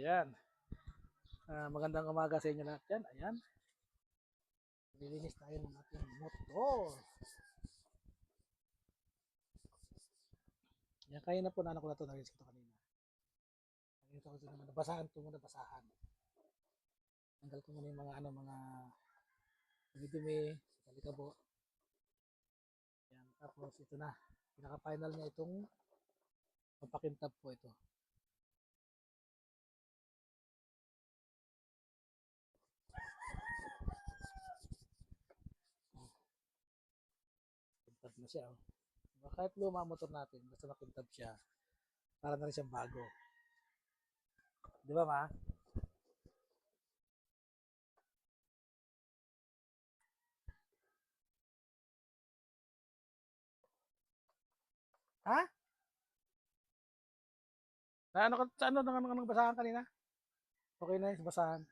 Ayan. Ah, magandang umaga sa inyo lahat yan. Ayan. Nililinis tayo ng ating motor. Yan, kaya na po na ko na ito. Nalinis ko kanina. Nalinis ko naman. Nabasahan ito muna basahan. Tanggal ko muna yung mga ano, mga dumi-dumi sa likabo. Yan, tapos ito na. Pinaka-final niya itong pampakintab po ito. Kintab na siya. Oh. Diba, kahit luma motor natin, basta makintab siya, para na rin siyang bago. Di ba ma? Ha? Na ano sa ano nang nang basahan kanina? Okay na yung basahan.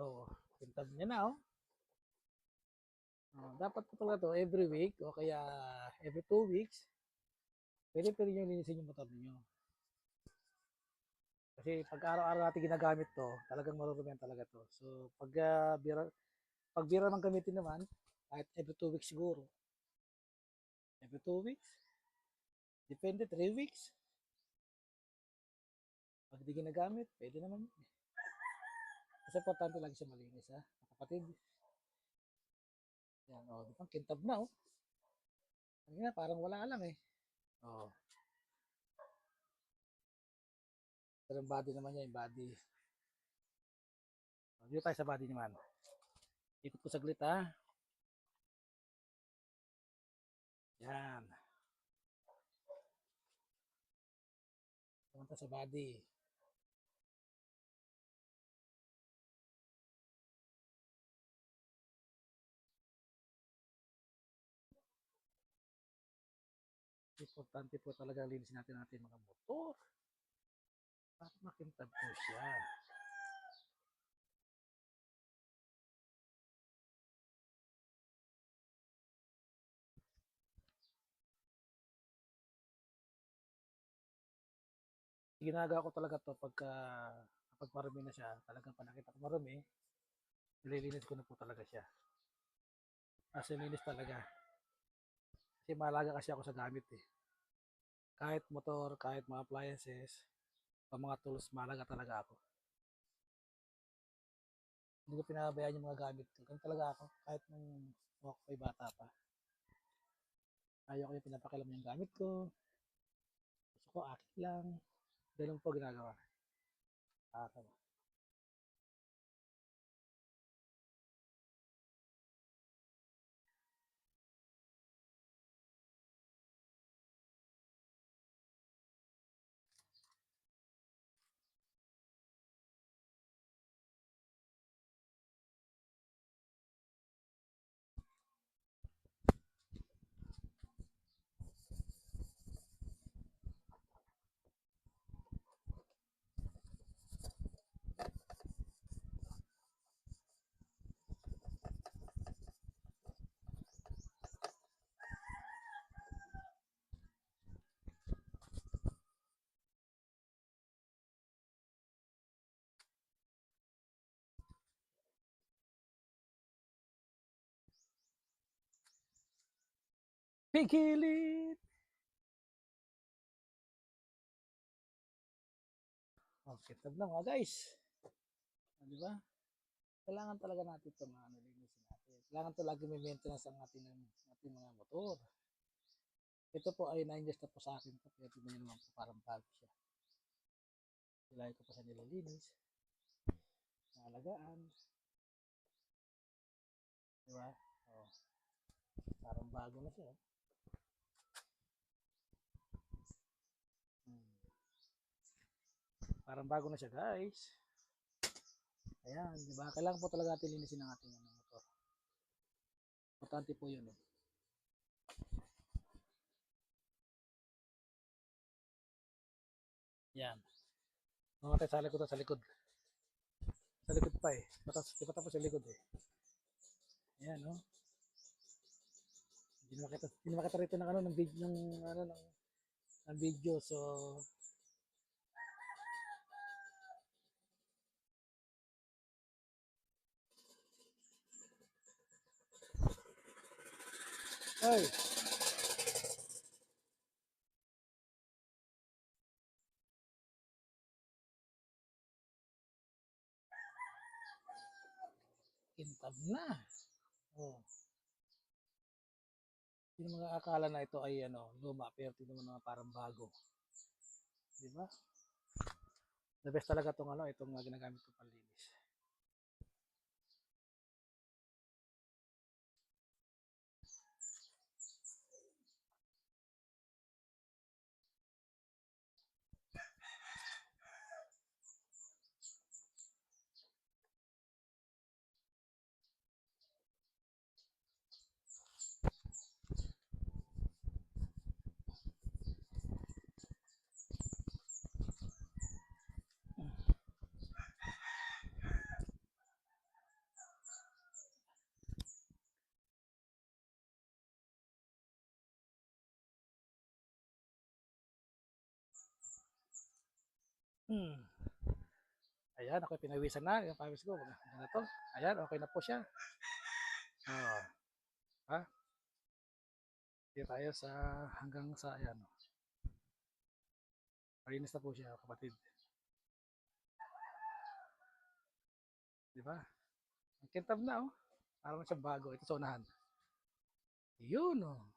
So, pintab niya na oh. Oh, dapat po talaga to every week o kaya every two weeks. Pwede pwede nyo linisin yung motor ninyo. Kasi pag araw-araw natin ginagamit to, talagang marurumihan talaga to. So, pag ah, bira, pag bira man gamitin naman, kahit every two weeks siguro. Every two weeks. Depende, three weeks. Pag di ginagamit, pwede naman. yun. Kasi importante lagi siya malinis ha, kapatid. Yan, o, di ba? Kintab na, oh. Kanina, parang wala lang eh. Oo. Pero body naman niya, yung body. O, Dito tayo sa body naman. Ikot ko saglit ha. Yan. Pumunta sa body. Importante po talaga linisin natin natin mga motor. Para makintab po siya. ginagawa ko talaga to pagka kapag marumi na siya, talagang pag nakita ko marumi, nililinis ko na po talaga siya. Kasi linis talaga. Kasi malaga kasi ako sa gamit eh. Kahit motor, kahit mga appliances, o mga tools, malaga talaga ako. Hindi ko pinabayaan yung mga gamit ko. Ganun talaga ako, kahit nung ako ay bata pa. Ayaw ko yung pinapakilam yung gamit ko. Gusto ko akin lang. Ganun po ginagawa. Ah, tama. Pigilit! Okay, tab na mga guys. Ah, Di ba? Kailangan talaga natin ito mga nilinisin natin. Kailangan talaga may maintenance ang ating, ating mga motor. Ito po ay 9 years na po sa akin. to. Kaya tignan nyo naman po parang bago siya. Ilagay ko pa sa nililinis. Naalagaan. Di ba? Oh. Parang bago na siya. oh. Hmm. Parang bago na siya, guys. Ayan, di ba? Kailangan po talaga natin linisin ang ating ano, motor. Importante po yun. Eh. Yan. Mga tayo sa likod, sa likod. Sa likod pa eh. Matas, di pa tapos sa likod eh. Ayan, no? Hindi na makita, hindi makita rito ng ano, ng video, ng, ano, ng, ng video. So, Ay! Kintab na. Oh. Hindi mga akala na ito ay ano, luma pero tingnan mo naman parang bago. Di ba? The best talaga itong ano, itong ginagamit ko panlinis. Hmm. Ayan, ako pinawisan na. Yung pawis ko. Ano to? Ayan, okay na po siya. Oh. Ha? Dito tayo sa hanggang sa ayan. oh. Malinis na po siya, kapatid. Di ba? Ang kintab na, oh. Parang siyang bago. Ito sa unahan. Yun, oh.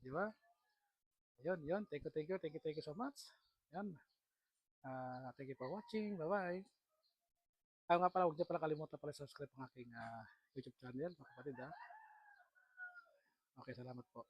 Di ba? Ayun, yun. Thank you, thank you, thank you, thank you so much. Yan. Ah, thank you for watching. Bye-bye. Ah, nga pala, huwag niyo pala kalimutan pala subscribe ang aking ah, YouTube channel, mga kapatid ha. Okay, salamat po.